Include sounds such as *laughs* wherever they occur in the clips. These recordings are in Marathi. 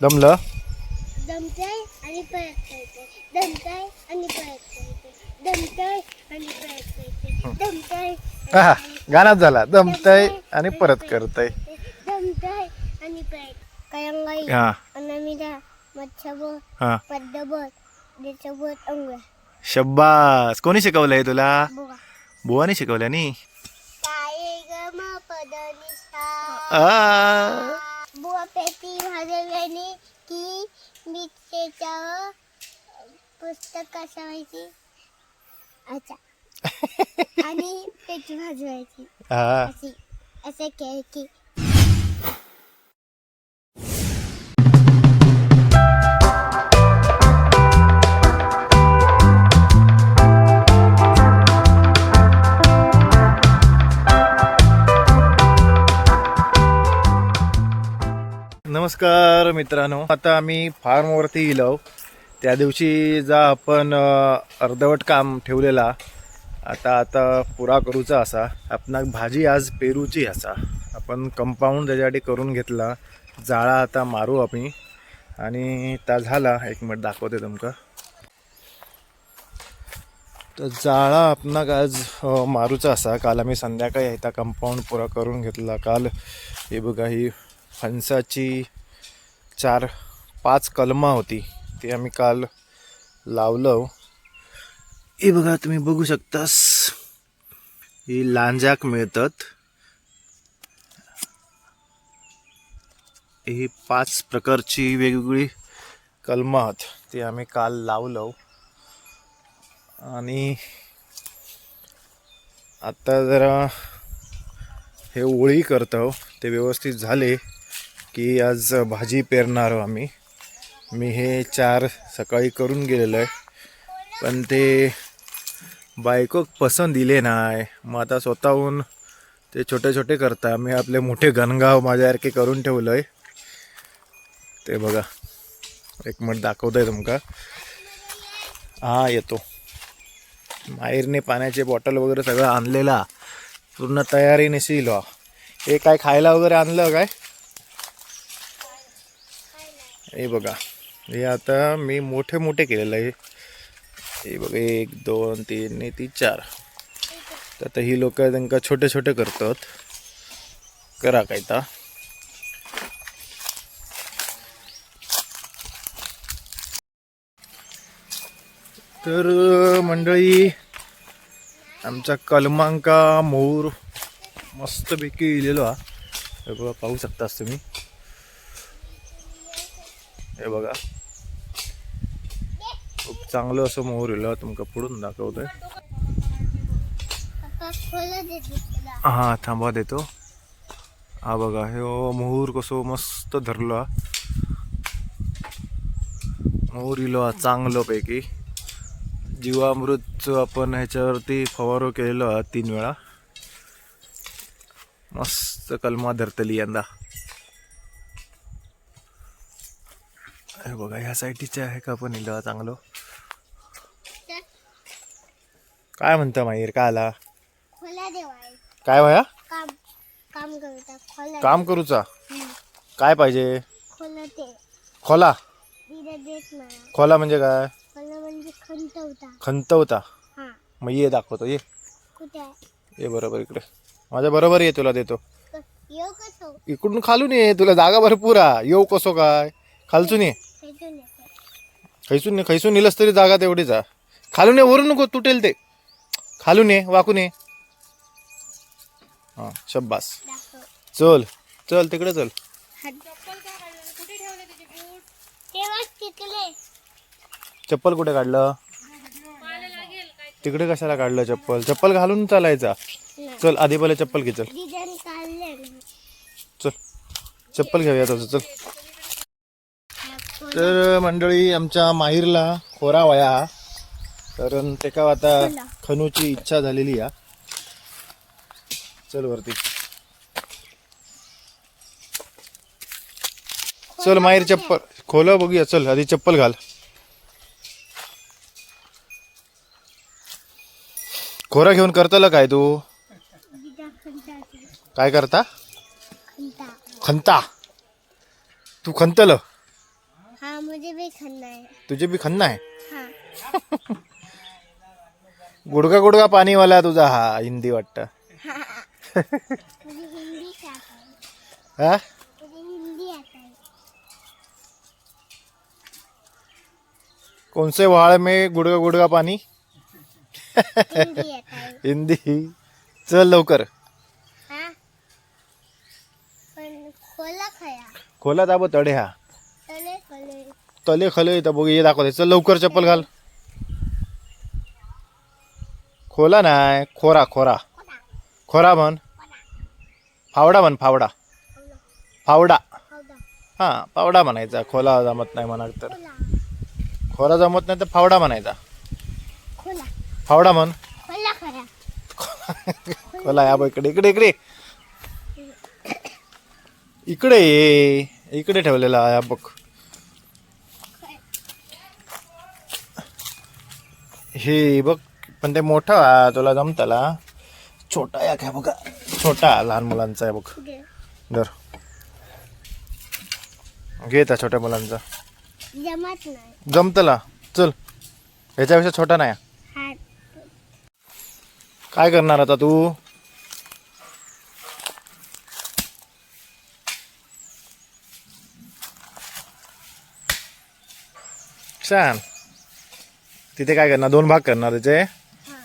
दमलं? दमतय आणि परत करते दमतय आणि परत करते दमतय आणि परत करते दमतय हा झाला. दमतय आणि परत करतय. दमतय आणि परत कळंगाई हा. हा. शब्बास. कोणी शिकवलंय तुला? बुवानी शिकवलंय नी? काय ग म पद निशा आ. पेटी भाजवल्याने की मी त्याच्यावर पुस्तक कशावायची अच्छा. *laughs* आणि पेटी भाजवायची हा. अशी असे खेळ नमस्कार मित्रांनो. आता आम्ही फार्मवरती गेलो त्या दिवशी जा आपण अर्धवट काम ठेवलेला. आता आता पुरा करूचा असा. आपणाक भाजी आज पेरूची असा. आपण कंपाऊंड त्याच्यासाठी करून घेतला. जाळा आता मारू आम्ही. आणि ता झाला. एक मिनिट दाखवते तुमका. तर जाळा आपणाक आज मारूचा असा. काल आम्ही संध्याकाळी येता कंपाऊंड पुरा करून घेतला. काल हे बघा ही फणसाची चार पाच कलमा होती. ती आम्ही काल लावलं हो. हे. बघा तुम्ही बघू शकतास. ही लांजाक मिळतात. ही पाच प्रकारची वेगवेगळी कलमं आहेत. ती आम्ही काल लावलं हो. आणि आता जरा हे ओळी करतो हो. ते व्यवस्थित झाले. की आज भाजी पेरणार आहोत आम्ही. मी हे चार सकाळी करून गेलेलो आहे. पण ते बायकोक पसंत दिले नाही. मग आता स्वतःहून ते छोटे छोटे करता. मी आपले मोठे गणगाव माझ्यासारखे करून ठेवलं आहे. ते बघा. एक मिनिट दाखवत आहे तुमका. हां येतो. माहेरने पाण्याचे बॉटल वगैरे सगळं आणलेला. पूर्ण तयारी शिलो. हे काय खायला वगैरे आणलं काय? हे बघा. हे आता मी मोठे मोठे केलेलं आहे. हे बघा एक दोन तीन आणि ती चार. तर आता ही लोक त्यांना छोटे छोटे करतात. करा काय ता? तर मंडळी आमचा कलमांका मोर मस्तपैकी इलेलो हा बघा पाहू शकतास तुम्ही? हे बघा. खूप चांगलं असं मोहर इलं तुमका पुढून दाखवतोय. हा थांबा देतो. हा बघा हे मोहूर कसो मस्त धरलो. मोहूर इलो हा चांगलं पैकी. जीवामृतचं आपण ह्याच्यावरती फवारो केलेलो तीन वेळा. मस्त कलमा धरतली यंदा. हे बघा ह्या साईडचे आहे का पण इलो हा चांगलं? काय म्हणता माहीर काय आला? काय वया काम काम करता खोला काम करूचा. काय पाहिजे? खोला खोला? म्हणजे काय? खोला म्हणजे खंत होता खंत होता हा. मग ये दाखवतो ये. ये बरोबर इकडे. माझ्या बरोबर ये तुला देतो. इकडून खालून ये तुला जागा भरपूर आहे. येऊ कसो काय? खालचून ये. खैसून ये खैसून नेलंस तरी जागा तेवढीच आहे. खालून ये वरून नको तुटेल ते. खालून ये वाकून ये. हा शब्बास. चल चल तिकडे चल. चप्पल कुठे काढलं? तिकडे कशाला काढलं चप्पल? चप्पल घालून चालायचा. चल आधी पहिले चप्पल घे चल. चल. चप्पल घेऊया तुझं चल. तर मंडळी आमच्या माहीरला खोरा वया. कारण तेका आता खनूची इच्छा झालेली या. चल वरती. चल माहीर चप्पल. खोल बघूया. चल आधी चप्पल घाल. खोरा घेऊन करतलं काय तू? काय करता? खंता. खंता. तू खंतल. मुझे भी खाना है तुझे भी खन्ना आहे? हाँ. *laughs* गुडगा गुडगा पाणीवाला तुझा हा हिंदी वाटतं. मुझे हिंदी से आता है? हा मुझे हिंदी आता है कौन से व्हाळ में गुडगा गुडगा पाणी? हिंदी आता है *laughs* हिंदी. चल लवकर. हाँ. पण खोला खाया. खोला दाबो तडे हा. तले खले इथं बघ हे दाखवते चल लवकर चप्पल घाल. खोला नाय खोरा खोरा. खोरा म्हण. फावडा म्हण फावडा. फावडा. हा फावडा म्हणायचा. खोला जमत नाही म्हणा तर. खोरा जमत नाही तर फावडा म्हणायचा. फावडा म्हण. खोला *laughs* या इकडे इकडे इकडे. इकडे ये. इकडे ठेवलेला या बघ. हे बघ पण ते मोठा आहे, तुला जमताला छोटा या काय बघा. छोटा लहान मुलांचा आहे बघ. दर घे त्या छोट्या मुलांचा. जमत नाही. जमतला चल. ह्याच्यापेक्षा छोटा नाही. काय करणार आता तू? छान तिथे काय करणार? दोन भाग करणार त्याचे? हा.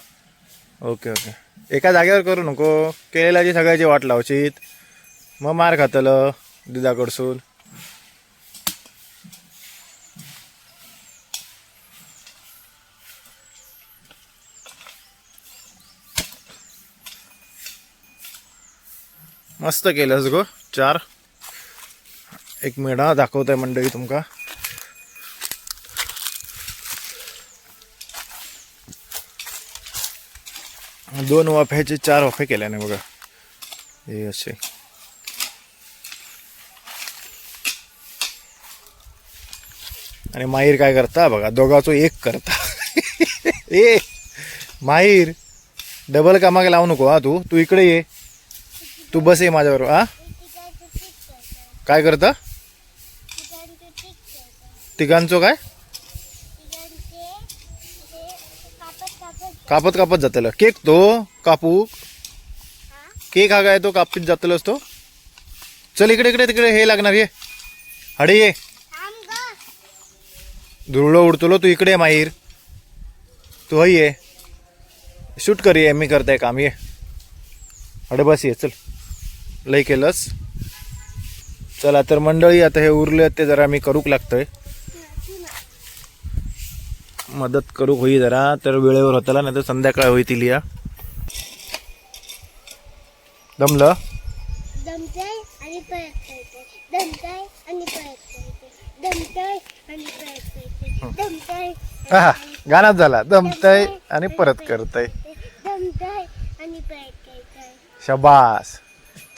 Okay okay. एका जागेवर करू नको. केलेला जी सगळ्याची वाट लावशीत. मग मार खातलं दिदाकडसून मस्त केलंस गो. चार. एक मिनिट दाखवतोय मंडळी तुमका. दोन वाफ्याचे चार वाफे केल्याने बघा. हे असे. आणि माहीर काय करता बघा दोघाचो एक करता. *laughs* ए माहीर डबल कामाक लावू नको हा तू. तू इकडे ये. तू बस ये माझ्याबरोबर हा? काय करता. तिघांचो काय तिघांचे ते कापत कापत कापत जातलं. केक तो कापू. केक हा काय तो कापीत जातलोस तो. चल इकडे इकडे तिकडे हे लागणार ये. हडे ये. थांब उडतलो तू इकडे माहीर. तू हय ये. शूट कर ये. मी करताय काम ये. अडे बस ये. चल. लय केलंस. चला तर मंडळी आता हे उरले ते जरा मी करूक लागतंय. मदत करूक होई जरा तर वेळेवर होताला नाही तर संध्याकाळ होईतील या दमलं? दमतय आणि दमतय दमतय दमतय हा गाण्यात झाला. दमतय आणि परत करतय. दमतय आणि परत करतय. शबास.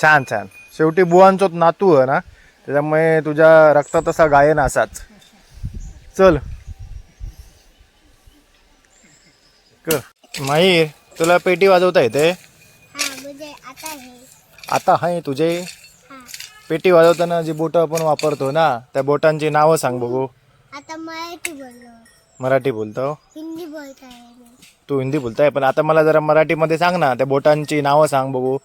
छान छान. शेवटी बुवांचोच नातू आहे ना त्याच्यामुळे तुझ्या रक्तात असा गायन असाच. चल क माहीर तुला पेटी वाजवता येते? आता हे. आता आहे तुझे? हा. पेटी वाजवताना जी बोटं आपण वापरतो ना त्या बोटांची नावं सांग बघू. आता मराठी बोललो. मराठी बोलतो? हिंदी बोलताय तू हिंदी बोलताय पण आता मला जरा मराठीमध्ये सांग ना त्या बोटांची नावं सांग बघू.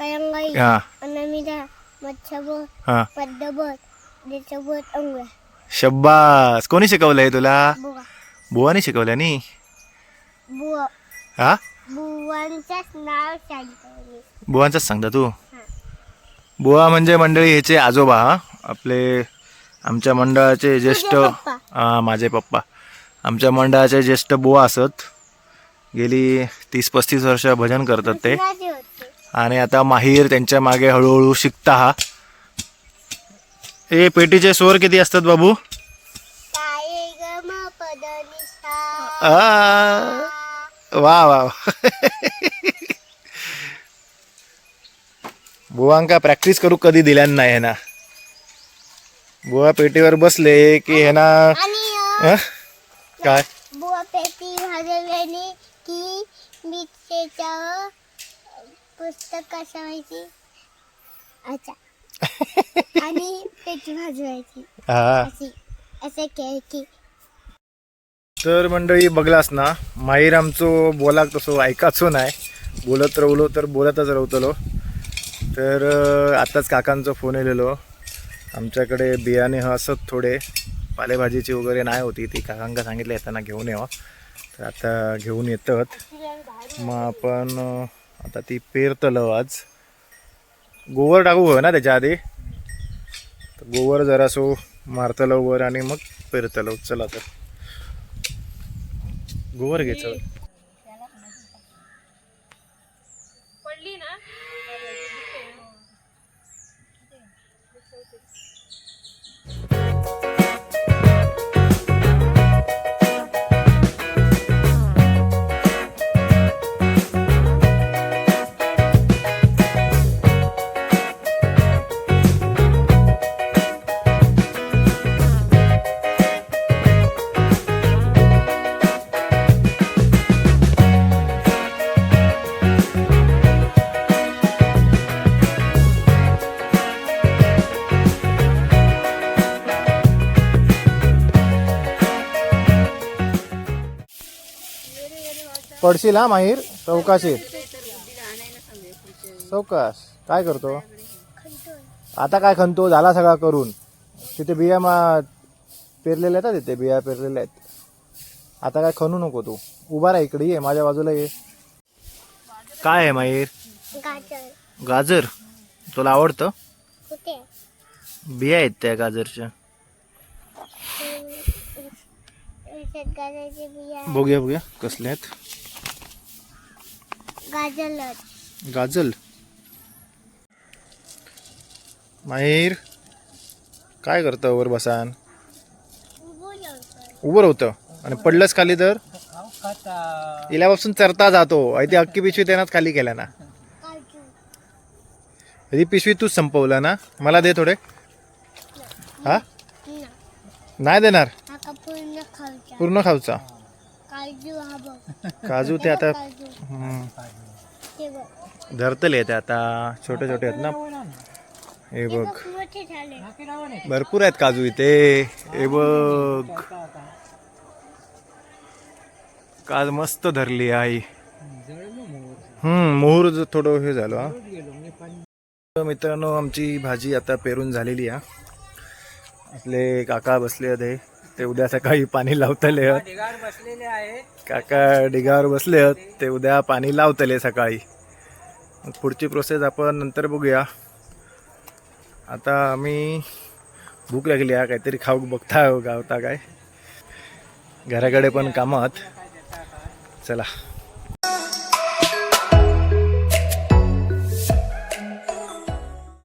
हा. अनामिदा मच्छबोट हा. पद्मबोट देशबोट अंगुळ्या शब्बास कोणी शिकवलंय तुला? बुवा. बुवानी शिकवल्या नी? हा? बुवांचंच सांगतो तू? बुवा म्हणजे मंडळी ह्याचे आजोबा हा? आपले आमच्या मंडळाचे ज्येष्ठ. हा माझे पप्पा. आमच्या मंडळाचे ज्येष्ठ बुवा असत. गेली तीस पस्तीस वर्ष भजन करतात ते. आणि आता माहीर त्यांच्या मागे हळूहळू शिकता हा? ए पेटीचे स्वर किती असतात बाबू? आ, वा वा. बुवांका प्रॅक्टिस करू कधी दिल्यान नाही ना? बुवा पेटीवर बसले की हे ना? काय? बुवा पेटी भाजवल्याने की मी त्याच्यावर पुस्तक कसं माहिती अच्छा. *laughs* आणि पेटी भाजवायची. हा. अशी असे खेळ की तर मंडळी बघलास ना माहीर आमचो बोलाक तसो ऐकाचो नाही. बोलत रावलो तर बोलतच रावतलो तर आत्ताच काकांचा फोन येलेलो आमच्याकडे बियाणे ह असत थोडे. पालेभाजीची वगैरे नाही होती ती काकांका सांगितलं येताना घेऊन यावं हो. तर आता घेऊन येतात. मग आपण आता ती पेरतलो आज. गोवर टाकू हवं ना त्याच्या आधी? गोवर जरासो मारतलो वर आणि मग पेरतलो. चला तर. गोवर घ्यायचं. पडशील हा माहीर? चौकाशी. चौकास काय करतो? आता काय खणतो? झाला सगळा करून. तिथे बिया मा पेरलेल्या आहेत तिथे? बिया पेरलेल्या आहेत. आता काय खणू नको तू. उभा राहा इकडे ये. माझ्या बाजूला ये. काय आहे माहीर? गाजर. गाजर? तुला आवडतं? बिया आहेत त्या गाजरच्या. बघूया बघूया. कसले आहेत? गाजर गाजल. माहीर काय करतं वर बसान? उभं राहतं. आणि पडलंच खाली तर? इल्यापासून चरता जातो. ती अख्खी पिशवी त्यानंच खाली केल्या ना. ही पिशवी तूच संपवला ना? मला दे थोडे. हा? नाही देणार? पूर्ण खाऊचा. काजू हा ते आता धरतले ते आता छोटे छोटे आहेत ना. हे बघ. भरपूर आहेत काजू इथे. हे बघ. काज मस्त धरली आई. हम्म मोहर थोडं हे झालं हा. मित्रांनो आमची भाजी आता पेरून झालेली आहे आपले काका बसले होते ते उद्या सकाळी पाणी लावतले. बसलेले आहे. काका डिगावर बसले आहेत ते उद्या पाणी लावतले सकाळी. मग पुढची प्रोसेस आपण नंतर बघूया. आता आम्ही भूक लागली आहे काहीतरी खाऊ बघता गावता काय. घराकडे पण कामात चला.